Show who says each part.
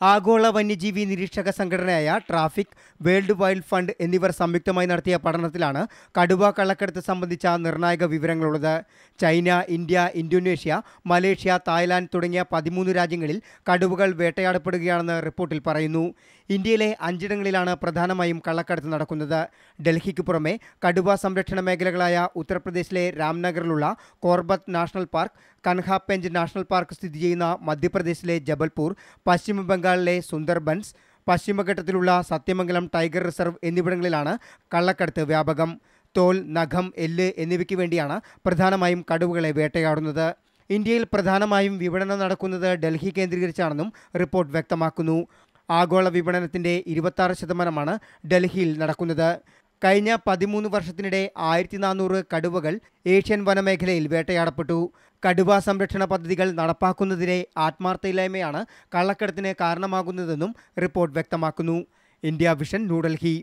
Speaker 1: ആഗോള വന്യജീവി നിരീക്ഷക സംഘടനയായ ട്രാഫിക് വേൾഡ് വൈൽഡ് ഫണ്ട് എന്നിവർ സംയുക്തമായി നടത്തിയ പഠനത്തിലാണ് കടുവ കള്ളക്കടത്ത് സംബന്ധിച്ച നിർണായക വിവരങ്ങളുള്ളത്. China India Indonesia Malaysia Thailand തുടങ്ങിയ പതിമൂന്ന് രാജ്യങ്ങളിൽ കടുവകൾ വേട്ടയാടപ്പെടുകയാണെന്ന് റിപ്പോർട്ടിൽ പറയുന്നു. ഇന്ത്യയിലെ അഞ്ചിടങ്ങളിലാണ് പ്രധാനമായും കള്ളക്കടത്ത് നടക്കുന്നത്. ഡൽഹിക്ക് പുറമെ കടുവ സംരക്ഷണ മേഖലകളായ ഉത്തർപ്രദേശിലെ രാംനഗറിലുള്ള Corbett national park കൻഹാപെഞ്ച് national park സ്ഥിതി ചെയ്യുന്ന മധ്യപ്രദേശിലെ ജബൽപൂർ പശ്ചിമ ബംഗാളിലെ സുന്ദർബൻസ് പശ്ചിമഘട്ടത്തിലുള്ള സത്യമംഗലം ടൈഗർ റിസർവ് എന്നിവിടങ്ങളിലാണ് കള്ളക്കടത്ത് വ്യാപകം. തോൽ നഖം എല്ല് എന്നിവയ്ക്ക് വേണ്ടിയാണ് പ്രധാനമായും കടുവകളെ വേട്ടയാടുന്നത്. ഇന്ത്യയിൽ പ്രധാനമായും വിപണനം നടക്കുന്നത് ഡൽഹി കേന്ദ്രീകരിച്ചാണെന്നും റിപ്പോർട്ട് വ്യക്തമാക്കുന്നു. ആഗോള വിപണനത്തിന്റെ ഇരുപത്താറ് ശതമാനമാണ് ഡൽഹിയിൽ നടക്കുന്നത്. കഴിഞ്ഞ പതിമൂന്ന് വർഷത്തിനിടെ ആയിരത്തി നാനൂറ് കടുവകൾ ഏഷ്യൻ വനമേഖലയിൽ വേട്ടയാടപ്പെട്ടു. കടുവ സംരക്ഷണ പദ്ധതികൾ നടപ്പാക്കുന്നതിലെ ആത്മാർത്ഥയില്ലായ്മയാണ് കള്ളക്കടത്തിന് കാരണമാകുന്നതെന്നും റിപ്പോർട്ട് വ്യക്തമാക്കുന്നു. India Vision New Delhi.